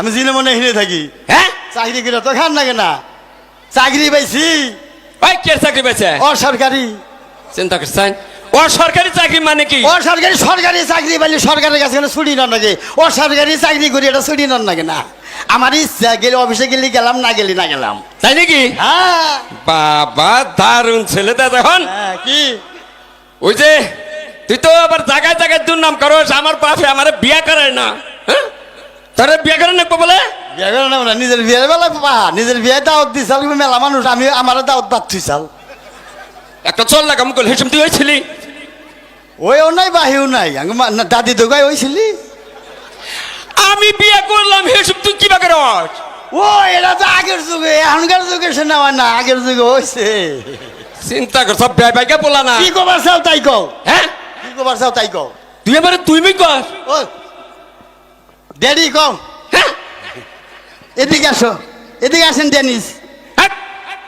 আমি জিনে মনে হিনে থাকি। হ্যাঁ? চাকরি করে তো খান লাগে না। চাকরি পাইছি। ওই কে চাকরি পাইছে? ও সরকারি চিন্তা করছেন? ও সরকারি চাকরি মানে কি? ও সরকারি সরকারি চাকরি পাইলে সরকারের কাছে কোনো ছুটি নন লাগে। ও সরকারি চাকরি করি এটা ছুটি নন লাগে না। আমার ইচ্ছা গেলে অফিসে গেলে গেলাম না গেলি না গেলাম। তাই নাকি? হ্যাঁ। বাবা দারুণ ছেলে দা দেখুন। হ্যাঁ, কি? ওই যে তুই তো আবার জায়গায় জায়গায় দুর্নাম করস আমার বাপে আমার বিয়া করায় না হ্যাঁ? তোরে বিয়া করে না বলে? বিয়ে করে না না, নিজের বিয়ের বেলা বাবা নিজের বিয়ে দাওয়াত দিছাল মেলা মানুষ আমি আমার দাওয়াত বাদ থুইছাল একটা চল লাগা মুকুল হেসম তুই হয়েছিলি? ওইও নাই বাহিও নাই দাদি গাই হয়েছিলি আমি বিয়ে করলাম হেসম তুই কিবা করস ও এটা তো আগের যুগে এখনকার যুগে সে নেওয়া না আগের যুগে হয়েছে চিন্তা কর সব ব্যয় বাইকে বলা না। কি কবার চাও তাই কও? হ্যাঁ? কি কবার চাও তাই কও? তুই এবারে তুই মি কর। ও ড্যাডি কও হ্যাঁ। এদিকে আসো। এদিকে আসেন ডেনিস হ্যাঁ,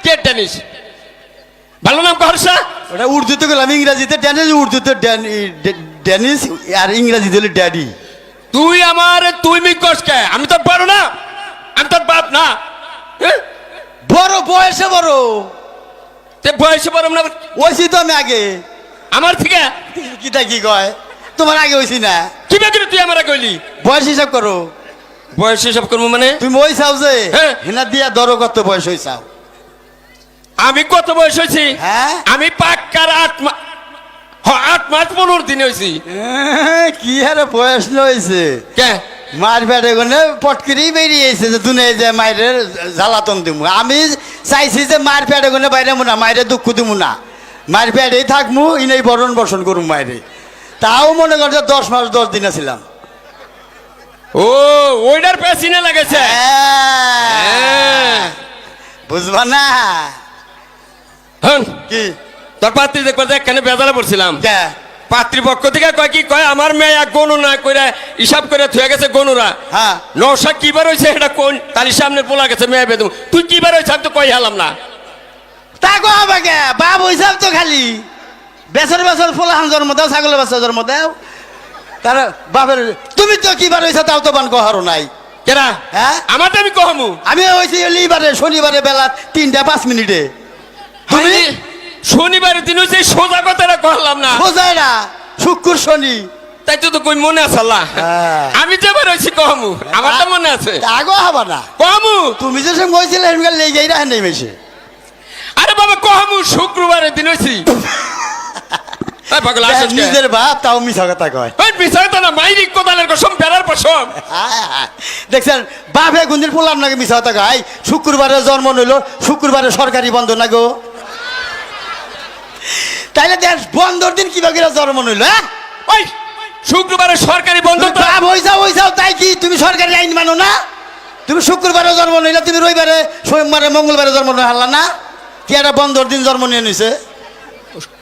কে টেনিস ভালো নাম কহরসা ওটা উর্দুতে গেলাম ইংরাজিতে ড্যানিস উর্দুতে ড্যান- ই- আর ইংরাজিতে হলো ড্যাডি। তুই আমার তুই মি কে? আমি তোর বড় না? আমি তোর বাপ না? হ্যাঁ? বড় বয়সে বড়। তে বয়সে বড় না ওইছি তো আমি আগে। আমার থেকে? কিটা কি কয়? তোমার আগে হয়েছি না। কি বেগুলো তুই আমার কইলি বয়স হিসাব করো। বয়স হিসাব করব মানে? তুমি ওই চাও যে হ্যাঁ। হিনা দিয়া ধরো কত বয়স হয়েছাও আমি কত বয়স হয়েছি হ্যাঁ। আমি পাক্কার আট মাস আট মাস পনেরো দিন হয়েছি কি হারে বয়স লইছে? কে? মার পেটে গনে পটকিরি বেরিয়েছে যে তুনে যে মায়ের জ্বালাতন দিমু। আমি চাইছি যে মার পেটে গনে বাইরে মুনা মায়ের দুঃখ দিমু না। মার পেটেই থাকমু ইনেই বরণ বসন করুম মায়েরে তাও মনে করছে দশ মাস দশ দিন ছিলাম। ও ওইটার পেছিনে লাগেছে। হ্যাঁ। বুঝবা না। হন কি? তোর পাত্রী দেখবার দেখ কেন বেজালে পড়ছিলাম। কে? পাত্রীপক্ষ থেকে কয় কি কয় আমার মেয়ে এক গণনা করে হিসাব করে থুয়ে গেছে গনুরা। হ্যাঁ। নশা কিবার হয়েছে এটা কোন তালি সামনে পোলা গেছে মেয়ে বেদম। তুই কিবার হয়েছে আমি তো কই হালাম না। তা কো আমাকে বাপ হিসাব তো খালি। বেসর বেসর ফুলাহান জন্ম দাও ছাগলের বাচ্চা জন্ম দাও। তার বাপের তুমি তো কি বার হয়েছে তাও তো বান কহারো নাই। কেরা হ্যাঁ? আমারটা আমি কহমু। আমি হয়েছি লিবারে শনিবারে বেলা তিনটা পাঁচ মিনিটে। তুমি শনিবারের দিন হয়েছে সোজা কথাটা কহলাম না। বোঝায় না শুক্র শনি। তাই তো তো কই মনে আছে আল্লাহ। হ্যাঁ। আমি যেবার হয়েছি কহমু আমারটা মনে আছে। আগো হবা না। কহমু? তুমি যে সঙ্গে হয়েছিলে সেখানে লেগেই রাখেন নেই মেশে আরে বাবা কহমু শুক্রবারের দিন হয়েছি তাই পাগল আসছ? নিজের বাপ তাও মিছা কথা কয়। ওই বিষয় তো না মাইরিক কোদালের কসম বেড়ার পশম। দেখছেন বাপে গুন্দির পোলাম নাকি মিছা কথা কয়? শুক্রবারে জন্ম নিল শুক্রবারে সরকারি বন্ধ না গো। তাইলে দেখ বন্ধর দিন কীভাবে জন্ম নিল হ্যাঁ? ওই শুক্রবারে সরকারি বন্ধ তো বাপ হইছাও হইছাও তাই কি? তুমি সরকারি আইন মানো না? তুমি শুক্রবারে জন্ম নিলে তুমি রবিবারে সোমবারে মঙ্গলবারে জন্ম নিয়ে হারলা না? কি একটা বন্ধর দিন জন্ম নিয়ে নিছে?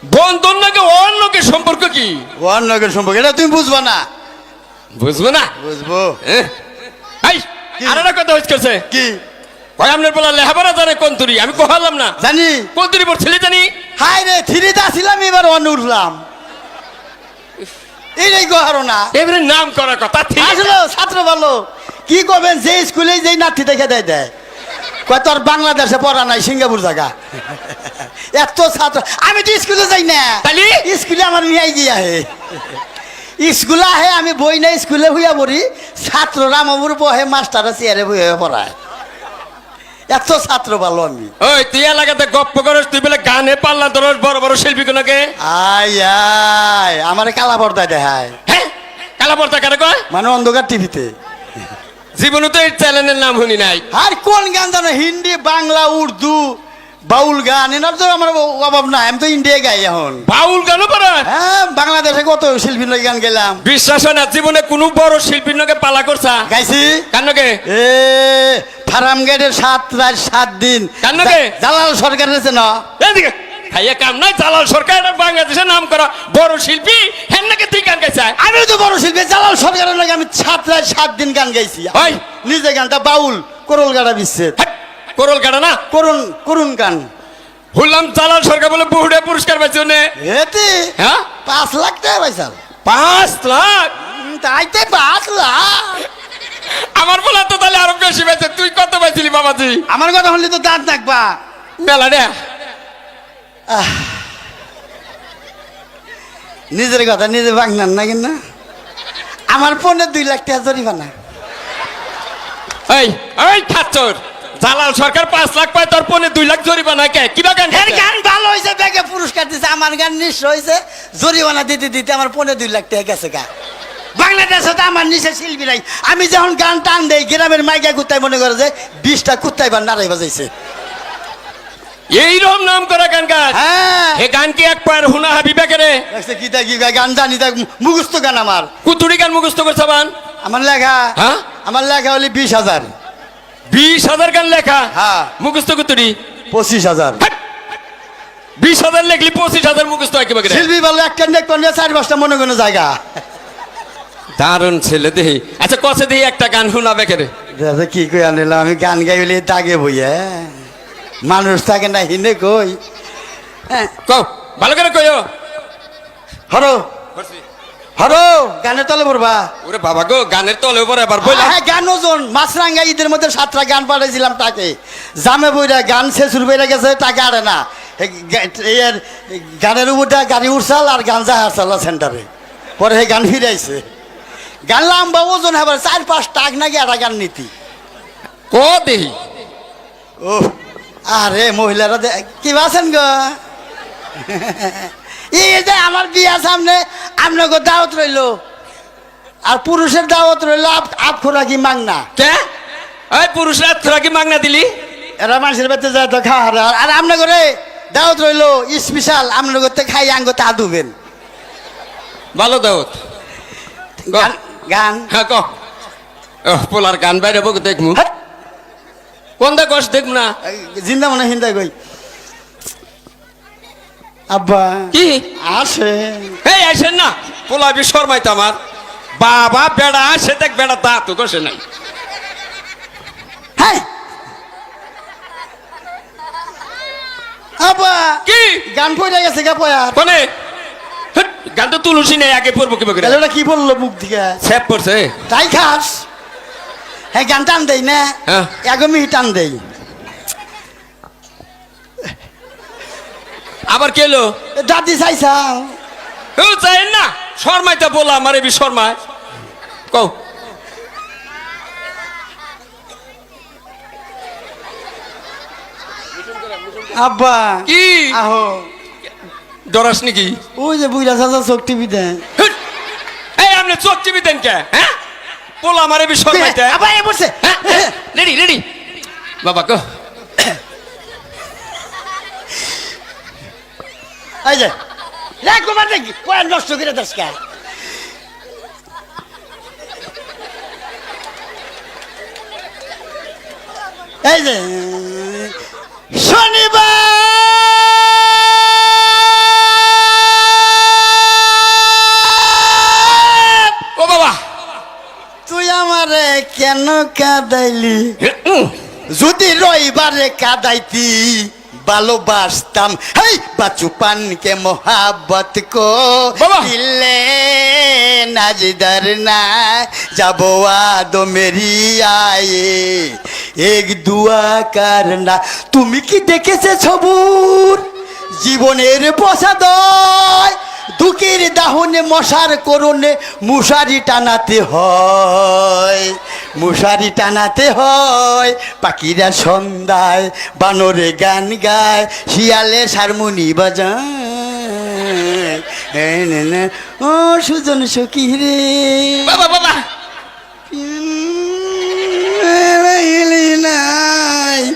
বন্ধন নাকি অন্যকে সম্পর্ক কি? অন্যকের সম্পর্কে এটা তুমি বুঝবা না। বুঝব না? বুঝব। এহ, এই কি? আর একটা কথা হচ্ছে কি? কয় আপনার বলা লেহাপড়া জানে কোন তুরি? আমি কহালাম না। জানি। কোন তুরি পড়ছিলি জানি? হাই রে আসিলাম এবার অন্য উঠলাম। এইটাই গহারো না। এবারে নাম করার কথা আসলে ছাত্র ভালো। কি করবেন যে স্কুলে যেই নাতি দেখে দেয় দেয়। কয় তোর বাংলাদেশে পড়া নাই সিঙ্গাপুর জায়গা। এত ছাত্র আমি তো স্কুলে যাই না? স্কুলে আমার মিয়াই গিয়া হে। স্কুলে আহে আমি বই না স্কুলে হইয়া পড়ি। ছাত্র রামবুর বহে মাস্টার চেয়ারে বই হয়ে পড়ায়। এত ছাত্র ভালো আমি। ওই তুই এলাকাতে গপ্প করস তুই বলে গানে পাল্লা ধরস বড় বড় শিল্পী কোনকে? আয় আয় আমার কালা পর্দায় দেখায়। হ্যাঁ? কালা পড়তা কারে কয়? মানে অন্ধকার টিভিতে। জীবনে তো এই চ্যানেলের নাম শুনি নাই। আর কোন গান জানো? হিন্দি বাংলা উর্দু বাউল গান এনার তো আমার অভাব নাই আমি তো ইন্ডিয়ায় গাই এখন। বাউল গানও পারা? হ্যাঁ বাংলাদেশে কত শিল্পী লই গান গেলাম বিশ্বাস হয় না জীবনে কোনো বড় শিল্পীর নকে পালা করছা। গাইছি? কান্নকে এ ফার্ম গেটের সাত রাত সাত দিন। কার নাকি? জা- জালাল সরকার আছে না? এদিকে। কাম নাই জালাল সরকার বাংলাদেশের নাম করা বড় শিল্পী নাকি তুই গান গাইছা? আমিও তো বড় শিল্পী জালাল সরকারের লাগে আমি সাত দিন গান গাইছি। নিজে গানটা বাউল করল গাড়া বিচ্ছেদ হাট, করল কাটা না? করুন করুন গান। শুনলাম জালাল সরকার বলে পুরস্কার পাইছে এতে? হ্যাঁ? পাঁচ লাখ টাকা পাইছাল পাঁচ লাখ? তাইতে পাঁচ লাখ। আমার বলা তো তাহলে আর বাবাজি? আমার কথা শুনলে তো দাঁত নাকবা। মেলা রে নিজের কথা নিজে ভাঙনান না কিনা আমার ফোনে দুই লাখ টাকা জরিমানা। এই এই খাচ্চর জালাল সরকার পাঁচ লাখ পায় তোর পনে দুই লাখ জরিমানা কে? কিবা গান এর গান ভালো হয়েছে ব্যাগে পুরস্কার দিছে আমার গান নিঃস্ব হয়েছে। জরিমানা দিতে দিতে আমার পনে দুই লাখ টাকা গেছে গা। বাংলাদেশে তো আমার নিচে শিল্পী নাই। আমি যখন গান টান দেই গ্রামের মাইকা কুত্তায় মনে করে যে বিশটা কুত্তায় বা নাড়াই বাজাইছে এইরকম নাম করা গান গাছ হ্যাঁ। এ গান কি এক পায়ের হুনা হাবিবে কে রে? দেখছে কি তা কি গান জানি তা মুখস্থ গান আমার। কুতুরি গান মুখস্থ করছে বান? আমার লেখা। হ্যাঁ? আমার লেখা হলি বিশ হাজার। বিশ হাজার গান লেখা? হ্যাঁ। মুখস্থ কুতুরি? পঁচিশ হাজার। বিশ হাজার লেখলি পঁচিশ হাজার মুখস্থ একেবারে। শিল্পী বলে একটা করলে চার পাঁচটা মনে কোনো জায়গা? দারুণ ছেলে দেহি। আচ্ছা কষে দেহি একটা গান শোনাবে কে রে? কি কই আনিলাম আমি গান গাইলে দাগে বইয়া। মানুষ থাকে না হিনে কই? হ্যাঁ। কও ভালো করে কইও। হরো হরো গানে তলে পড়বা ওরে বাবা গো গানের তলে উপরে এবার বইলা। হ্যাঁ গান ওজন। মাছরাঙ্গা ঈদের মধ্যে সাতটা গান পাঠাইছিলাম তাকে। জামে বইরা গান শেষুর বইরা গেছে টাকা আরে না। এর গানের উপরটা গাড়ি উঠছাল আর গান জাহাজ চালা সেন্টারে। পরে সেই গান ফিরে আইছে গান লাম্বা ওজন হবার চার পাঁচ টাক নাকি একটা গান নীতি। ক দেহি। ও আরে মহিলারা কি আছেন গো? এই যে আমার বিয়া সামনে আপনাকে দাওয়াত রইল। আর পুরুষের দাওয়াত রইল আপ খোরাকি মাংনা? কে? এই পুরুষরা কি মাগনা দিলি? এরা মানুষের বাড়িতে যায় তো খাওয়া আর- আর আপনার করে দাওয়াত রইল স্পেশাল আপনার করতে খাই আঙ্গ তা দুবেন ভালো দাওত গান গান। হ্যাঁ ক। পোলার গান বাইরে বক দেখমু। হাট, কোন দা কষ দেখমু না জিন্দা মনে হিন্দা কই। আব্বা কি? আসে। এই আসেন না। পোলা বি শর্মাইতো আমার। বাবা বেড়া আসে দেখ বেড়া তা তো কষে নাই। হ্যাঁ আব্বা কি? গান পড়ে গেছে গা পয়ার কোনে? গান তো তুলসী নেই আগে পড়ব কি ওটা কি বলল মুখ থেকে সেভ করছে তাই খাস। হ্যাঁ গান টান দেই না। হ্যাঁ। এগমি টান দেই। আবার কেলো এ দাদি চাইছাও। ও চাই না। শর্মাইতে বলা আমার এবি শর্মায় কও। আব্বা। কি? আহো। ডরাস নাকি? ওই যে বুইরা চাচা চোখ টিভি হেট, এই আপনি চোখ চিবি দেন কে? হ্যাঁ? পোলা আমার এবি শর্মাইতে আবার এ বসে হ্যাঁ রেডি রেডি। বাবা কো এই যে কুমার দেখি পড়া নষ্ট করে দাস কে? এই যে কেন কাদাইলি? যদি রবিবারে কাদাইতি ভালোবাসতাম। হেই বাচুপান কে মোহাবত কো! দিলে নাজদার না যাব আদো মেরি আয়ে এক দুয়া কার না। তুমি কি দেখেছে ছবুর? জীবনের বসাদয় দুঃখের দাহনে মশার করণে মুশারি টানাতে হয়। মুশারি টানাতে হয় পাখিরা সন্ধ্যায় বানরে গান গায় শিয়ালে সারমুনি বাজায়। ও সুজন সখী রে। বাবা বাবা। নাই।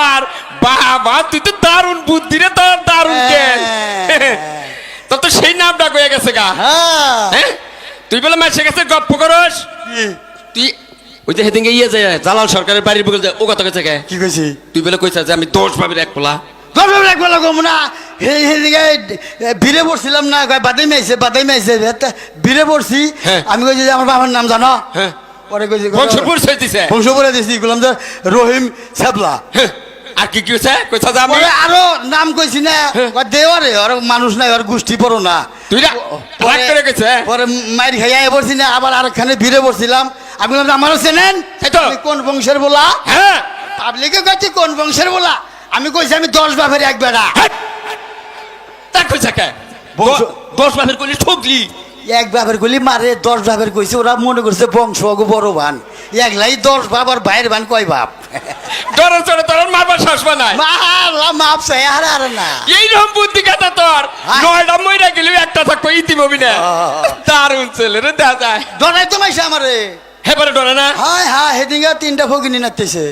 আমার বাবা তুই তো দারুণ বুদ্ধি রে তোর দারুণ জ্ঞান। হ্যাঁ। তোর তো সেই নামটা কয়ে গেছে গা। হ্যাঁ। হ্যাঁ? তুই বলে মাসে গেছে গপ্প করস। তুই ওই যে সেদিনকে ইয়ে যায় জালাল সরকারের বাড়ির যায় ও কথা কেছে কে? কি কইছি? তুই বলে কইছা যে আমি দোষ পাবি এক পোলা। গল্প রাখব লাগবো না। সেই সেদিকে ভিড়ে পড়ছিলাম না কয় বাদাই মাইছে বাদাই মাইছে ভিড়ে পড়ছি হ্যাঁ। আমি কইছি যে আমার বাবার নাম জানো? হ্যাঁ। পরে কইছি বংশপুর সইতেছে। বংশ পরে দিছি যে রহিম সাবলা হ্যাঁ। আর কি কি হয়েছে কইছা যে আমি? আরও নাম কইছি না। কয় দেওয়ারে ওর মানুষ নাই ওর গোষ্ঠী পড়ো না। তুই রাগ করে গেছে পরে মাইর খাইয়া পড়ছি না আবার আরেকখানে ভিড়ে পড়ছিলাম আমি বললাম আমারও চেনেন? কোন বংশের বলা? হ্যাঁ। পাবলিকে কইছি কোন বংশের বলা? আমি কইছি আমি দশ বাপের এক বেড়া। হ্যাঁ। তা কইছা কে? দশ বাপের কইলি ঠকলি এক বাপের গুলি মারে দশ বাপের কইছে ওরা মনে করছে বংশ বড় ভান। একলাই দশ বাপ আর ভাইয়ের ভান কয় বাপ? ডরের চড়ে তোর মারবার শ্বাস বানায় মারলা মাপ চাই আর আর না। এইরকম বুদ্ধি কথা তোর। নয়টা মইরা গেলেও একটা থাকব ইতিমবি না। হ্যাঁ। দারুণ ছেলে রে দেখা যায় ডরাই তো মাইছে আমারে। হেবারে ডরে না। হায় হায় হেদিকে তিনটা ফকিনি নাচতেছে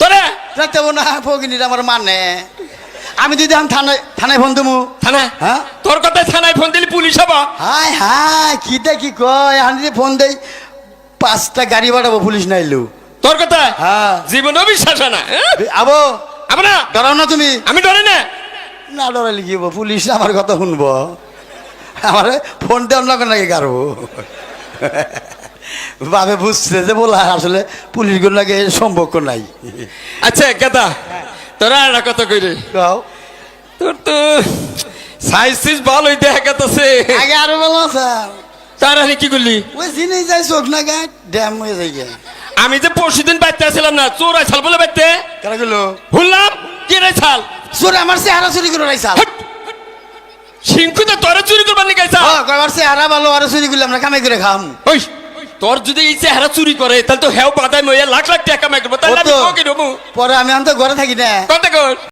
তোরে রাখতে না ফকিনির আমার মানে। আমি যদি আমি থানায় থানায় ফোন দেবো থানা? হ্যাঁ? তোর কথায় থানায় ফোন দিলি পুলিশ হবা। হায় হায় কিটা কি কয়? আমি যদি ফোন দেই পাঁচটা গাড়ি বাড়াবো পুলিশ নাইলু। তোর কথা? হ্যাঁ। জীবন অবিশ্বাস হয় না? আবো। না। ডরাও না তুমি। আমি ডরে না। না ডরাইলে কি হব পুলিশ আমার কথা শুনব। আমার ফোন দেওয়ার না নাকি কারবো বাবে বুঝছে যে বলা আসলে পুলিশগুলো নাকি সম্পর্ক নাই। আচ্ছা কেতা তোরা কথা কইরে কও। তোর তো সাইজ সিজ ভালোই দেখা গেছে আগে আরও বলো স্যার তার আরে কি করলি? ওই জিনিস যাই চোখ না গায়ে ড্যাম হয়ে যায় গে আমি যে পরশুদিন বাইতে আসছিলাম না চোর আইসাল বলে বাইতে? কারা গেলো শুনলাম? কি রে ছাল চোর আমার চেহারা চুরি করে রাইছা সিংকু তো তোরে চুরি করবার নিয়ে গেছা কবার চেহারা ভালো আরও চুরি করলে আমরা কামাই করে খাম ওই তোর যদি এই চেহারা চুরি করে তাহলে তো হেও বাদাই মইয়া লাখ লাখ টাকা কামাই করব তাহলে আমি পরে আমি আমি তো ঘরে থাকি না। কত কর।